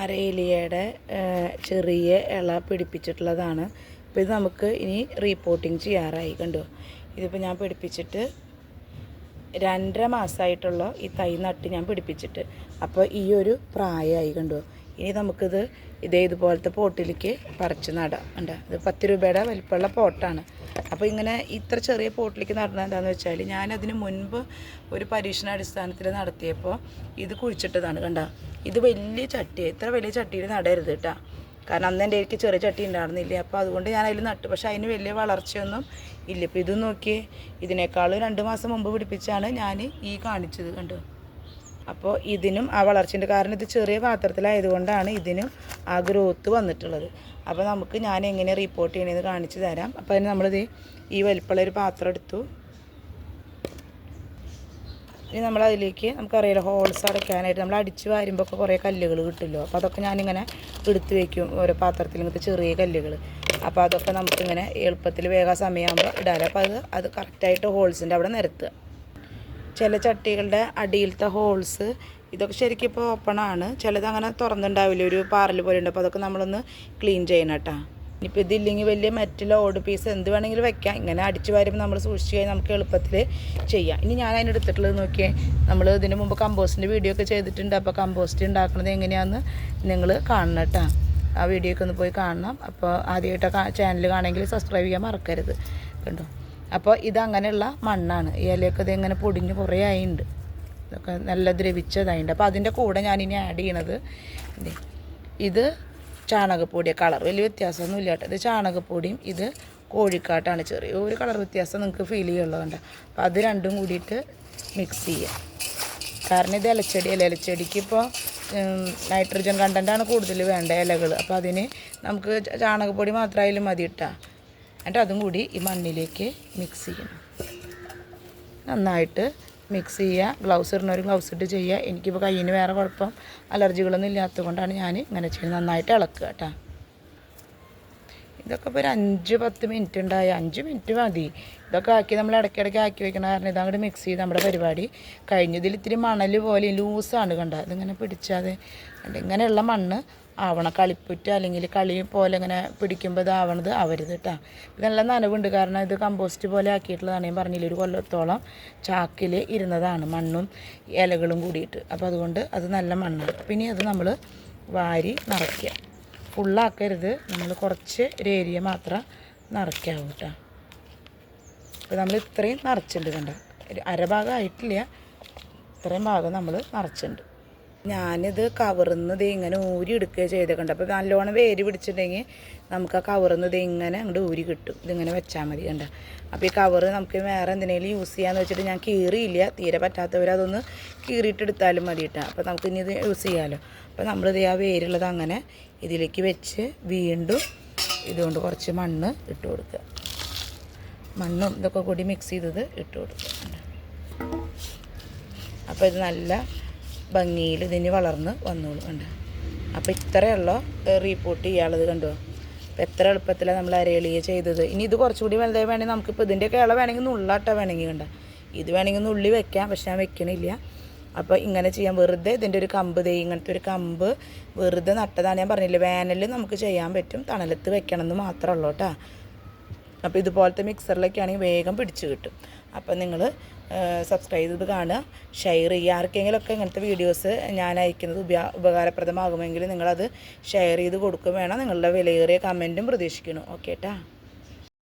അരയിലയുടെ ചെറിയ ഇള പിടിപ്പിച്ചിട്ടുള്ളതാണ്. അപ്പോൾ ഇത് നമുക്ക് ഇനി റീപ്പോർട്ടിങ് ചെയ്യാറായി കണ്ടോ? ഇതിപ്പോൾ ഞാൻ പിടിപ്പിച്ചിട്ട് രണ്ടര മാസമായിട്ടുള്ള ഈ തൈ നട്ട് ഞാൻ പിടിപ്പിച്ചിട്ട്. അപ്പോൾ ഈ ഒരു പ്രായമായി കണ്ടോ? ഇനി നമുക്കിത് ഇതേ ഇതുപോലത്തെ പോട്ടിലേക്ക് പറിച്ച് നടാം. ഉണ്ട് ഇത് പത്ത് രൂപയുടെ വലിപ്പമുള്ള പോട്ടാണ്. അപ്പോൾ ഇങ്ങനെ ഇത്ര ചെറിയ പോട്ടിലേക്ക് നടന്നത് എന്താണെന്ന് വെച്ചാൽ ഞാനതിന് മുൻപ് ഒരു പരീക്ഷണാടിസ്ഥാനത്തിൽ നടത്തിയപ്പോൾ ഇത് കുഴിച്ചിട്ടതാണ് കണ്ട? ഇത് വലിയ ചട്ടി ഇത്ര വലിയ ചട്ടിയിൽ നടരുത് കേട്ടോ. കാരണം അന്ന് എന്റെ എനിക്ക് ചെറിയ ചട്ടി ഉണ്ടായിരുന്നില്ല. അപ്പോൾ അതുകൊണ്ട് ഞാൻ അതിൽ നട്ടു. പക്ഷേ അതിന് വലിയ വളർച്ചയൊന്നും ഇല്ല. ഇപ്പോൾ ഇത് നോക്കി ഇതിനേക്കാൾ രണ്ട് മാസം മുമ്പ് പിടിപ്പിച്ചാണ് ഞാൻ ഈ കാണിച്ചത് കണ്ടു? അപ്പോൾ ഇതിനും ആ വളർച്ചയുണ്ട്. കാരണം ഇത് ചെറിയ പാത്രത്തിലായതുകൊണ്ടാണ് ഇതിനും ആ ഗ്രോത്ത് വന്നിട്ടുള്ളത്. അപ്പോൾ നമുക്ക് ഞാൻ എങ്ങനെ റിപ്പോർട്ട് ചെയ്യണമെന്ന് കാണിച്ചു തരാം. അപ്പോൾ അതിന് നമ്മളിത് ഈ വലിപ്പമുള്ള ഒരു പാത്രം എടുത്തു. ഇനി നമ്മൾ അതിലേക്ക് നമുക്കറിയാലോ ഹോൾസ് അടയ്ക്കാനായിട്ട് നമ്മൾ അടിച്ച് വാരുമ്പോൾ ഒക്കെ കുറേ കല്ലുകൾ കിട്ടുമല്ലോ. അപ്പോൾ അതൊക്കെ ഞാനിങ്ങനെ എടുത്ത് വയ്ക്കും ഓരോ പാത്രത്തിൽ ഇങ്ങനത്തെ ചെറിയ കല്ലുകൾ. അപ്പോൾ അതൊക്കെ നമുക്കിങ്ങനെ എളുപ്പത്തിൽ വേഗം സമയമാകുമ്പോൾ ഇടാമല്ലോ അപ്പോൾ അത് അത് കറക്റ്റായിട്ട് ഹോൾസിന്റെ അവിടെ നിരത്തുക. ചില ചട്ടികളുടെ അടിയിലത്തെ ഹോൾസ് ഇതൊക്കെ ശരിക്കും ഇപ്പോൾ ഓപ്പൺ ആണ്. ചിലത് അങ്ങനെ തുറന്നുണ്ടാവില്ല. ഒരു പാറൽ പോലെ ഉണ്ട്. അപ്പോൾ അതൊക്കെ നമ്മളൊന്ന് ക്ലീൻ ചെയ്യണം കേട്ടോ. ഇനിയിപ്പോൾ ഇതില്ലെങ്കിൽ വലിയ മെറ്റൽ ഓട് പീസ് എന്ത് വേണമെങ്കിലും വെക്കാം. ഇങ്ങനെ അടിച്ച് വരുമ്പോൾ നമ്മൾ സൂക്ഷിച്ച് കഴിഞ്ഞാൽ നമുക്ക് എളുപ്പത്തിൽ ചെയ്യാം. ഇനി ഞാൻ അതിന് എടുത്തിട്ടുള്ളത് നോക്കിയേ. നമ്മൾ ഇതിന് മുമ്പ് കമ്പോസ്റ്റിന്റെ വീഡിയോ ഒക്കെ ചെയ്തിട്ടുണ്ട്. അപ്പോൾ കമ്പോസ്റ്റ് ഉണ്ടാക്കുന്നത് എങ്ങനെയാണെന്ന് നിങ്ങൾ കാണണം കേട്ടോ. ആ വീഡിയോ ഒക്കെ ഒന്ന് പോയി കാണണം. അപ്പോൾ ആദ്യമായിട്ട് ചാനൽ കാണുമെങ്കിൽ സബ്സ്ക്രൈബ് ചെയ്യാൻ മറക്കരുത്. കണ്ടോ? അപ്പോൾ ഇതങ്ങനെയുള്ള മണ്ണാണ്. ഇലയൊക്കെ ഇത് ഇങ്ങനെ പൊടിഞ്ഞ് കുറേ ആയിട്ടുണ്ട് ഇതൊക്കെ നല്ല ദ്രവിച്ചതായിട്ടുണ്ട് അപ്പോൾ അതിന്റെ കൂടെ ഞാനിനി ആഡ് ചെയ്യണത് ഇത് ചാണകപ്പൊടി കളർ വലിയ വ്യത്യാസമൊന്നും ഇല്ല കേട്ടോ. ഇത് ചാണകപ്പൊടിയും ഇത് കോഴിക്കാട്ടാണ്. ചെറിയ ഒരു കളർ വ്യത്യാസം നിങ്ങൾക്ക് ഫീൽ ചെയ്യുള്ളതുണ്ട് അപ്പോൾ അത് രണ്ടും കൂടിയിട്ട് മിക്സ് ചെയ്യുക കാരണം ഇത് ഇലച്ചെടി അല്ല? ഇലച്ചെടിക്ക് ഇപ്പോൾ നൈട്രജൻ കണ്ടന്റാണ് കൂടുതൽ വേണ്ട ഇലകൾ അപ്പോൾ അതിന് നമുക്ക് ചാണകപ്പൊടി മാത്രമായാലും മതി ഇട്ടാ എന്നിട്ട് അതും കൂടി ഈ മണ്ണിലേക്ക് മിക്സ് ചെയ്യണം. നന്നായിട്ട് മിക്സ് ചെയ്യുക. ഗ്ലൗസ് ഇടുന്നവർ ഗ്ലൗസ് ഇട്ട് ചെയ്യുക. എനിക്കിപ്പോൾ കയ്യിന് വേറെ കുഴപ്പം അലർജികളൊന്നും ഇല്ലാത്തത് കൊണ്ടാണ് ഞാൻ ഇങ്ങനെ ചെയ്യുന്നത്. നന്നായിട്ട് ഇളക്കുക കേട്ടോ. ഇതൊക്കെ ഇപ്പോൾ ഒരു അഞ്ച് പത്ത് മിനിറ്റ് ഉണ്ടായി. അഞ്ച് മിനിറ്റ് മതി. ഇതൊക്കെ ആക്കി നമ്മൾ ഇടയ്ക്കിടയ്ക്ക് ആക്കി വെക്കണ കാരണം ഇതങ്ങോട്ട് മിക്സ് ചെയ്ത് നമ്മുടെ പരിപാടി കഴിഞ്ഞതിൽ ഇത്തിരി മണൽ പോലെ ലൂസാണ് കണ്ട? അതിങ്ങനെ പിടിച്ചാതെ. ഇങ്ങനെയുള്ള മണ്ണ് ആവണം കളിപ്പുറ്റ് അല്ലെങ്കിൽ കളി പോലെ ഇങ്ങനെ പിടിക്കുമ്പോൾ ഇതാവണത് ആവരുത് കേട്ടോ നല്ല നനവുണ്ട്. കാരണം ഇത് കമ്പോസ്റ്റ് പോലെ ആക്കിയിട്ടുള്ളതാണ്. ഞാൻ പറഞ്ഞില്ല ഒരു കൊല്ലത്തോളം ചാക്കിൽ ഇരുന്നതാണ് മണ്ണും ഇലകളും കൂടിയിട്ട്. അപ്പോൾ അതുകൊണ്ട് അത് നല്ല മണ്ണാണ്. പിന്നെ അത് നമ്മൾ വാരി നിറയ്ക്കുക ഫുള്ളാക്കരുത് നമ്മൾ കുറച്ച് ഒരു ഏരിയ മാത്രം നിറയ്ക്കാവൂ കേട്ടോ അപ്പോൾ നമ്മൾ ഇത്രയും നിറച്ചിട്ടുണ്ട് കണ്ട? അരഭാഗം ആയിട്ടില്ല. ഇത്രയും ഭാഗം നമ്മൾ നിറച്ചിട്ടുണ്ട്. ഞാനിത് കവർന്നത് ഇങ്ങനെ ഊരി എടുക്കുക ചെയ്തേക്കണ്ട അപ്പോൾ നല്ലോണം വേര് പിടിച്ചിട്ടുണ്ടെങ്കിൽ നമുക്ക് ആ കവർന്നത് ഇങ്ങനെ അങ്ങോട്ട് ഊരി കിട്ടും. ഇതിങ്ങനെ വെച്ചാൽ മതി കണ്ട? അപ്പോൾ ഈ കവറ് നമുക്ക് വേറെ എന്തിനേലും യൂസ് ചെയ്യാമെന്ന് വെച്ചിട്ട് ഞാൻ കീറിയില്ല. തീരെ പറ്റാത്തവർ അതൊന്ന് കീറിയിട്ടെടുത്താലും മതി കേട്ടോ അപ്പോൾ നമുക്ക് ഇനി ഇത് യൂസ് ചെയ്യാമല്ലോ അപ്പോൾ നമ്മളിത് ആ വേരുള്ളത് അങ്ങനെ ഇതിലേക്ക് വെച്ച് വീണ്ടും ഇതുകൊണ്ട് കുറച്ച് മണ്ണ് ഇട്ട് കൊടുക്കുക. മണ്ണും ഇതൊക്കെ കൂടി മിക്സ് ചെയ്തത് ഇട്ട് കൊടുക്കുക. അപ്പോൾ ഇത് നല്ല ഭംഗിയിൽ ഇതിന് വളർന്ന് വന്നോളൂ കണ്ടോ? അപ്പോൾ ഉള്ളോ റീപ്പോർട്ട് ചെയ്യാനുള്ളത് കണ്ടോ? അപ്പോൾ എത്ര എളുപ്പത്തിലാണ് നമ്മൾ അരളിയെ ചെയ്തത്. ഇനി ഇത് കുറച്ചുകൂടി വലുതായി വേണമെങ്കിൽ നമുക്കിപ്പോൾ ഇതിന്റെ കേള വേണമെങ്കിൽ നുള്ളാട്ട വേണമെങ്കിൽ കണ്ട? ഇത് വേണമെങ്കിൽ നുള്ളി വെക്കാം പക്ഷെ ഞാൻ വെക്കണില്ല. അപ്പോൾ ഇങ്ങനെ ചെയ്യാൻ വെറുതെ ഇതിന്റെ ഒരു കമ്പ് തേ ഇങ്ങനത്തെ ഒരു കമ്പ് വെറുതെ നട്ടതാണ് ഞാൻ പറഞ്ഞില്ലേ? വേനലിൽ നമുക്ക് ചെയ്യാൻ പറ്റും. തണലത്ത് വെക്കണം എന്ന് മാത്രമേ ഉള്ളൂ കേട്ടോ. അപ്പോൾ ഇതുപോലത്തെ മിക്സറിലൊക്കെ ആണെങ്കിൽ വേഗം പിടിച്ച് കിട്ടും. അപ്പോൾ നിങ്ങൾ സബ്സ്ക്രൈബ് ചെയ്ത് കാണുക. ഷെയർ ചെയ്യുക. ആർക്കെങ്കിലുമൊക്കെ ഇങ്ങനത്തെ വീഡിയോസ് ഞാൻ അയക്കുന്നത് ഉപ ഉപകാരപ്രദമാകുമെങ്കിൽ നിങ്ങളത് ഷെയർ ചെയ്ത് കൊടുക്കും. വേണം നിങ്ങളുടെ വിലയേറിയ കമന്റും പ്രതീക്ഷിക്കുന്നു. ഓക്കെ ട്ടാ?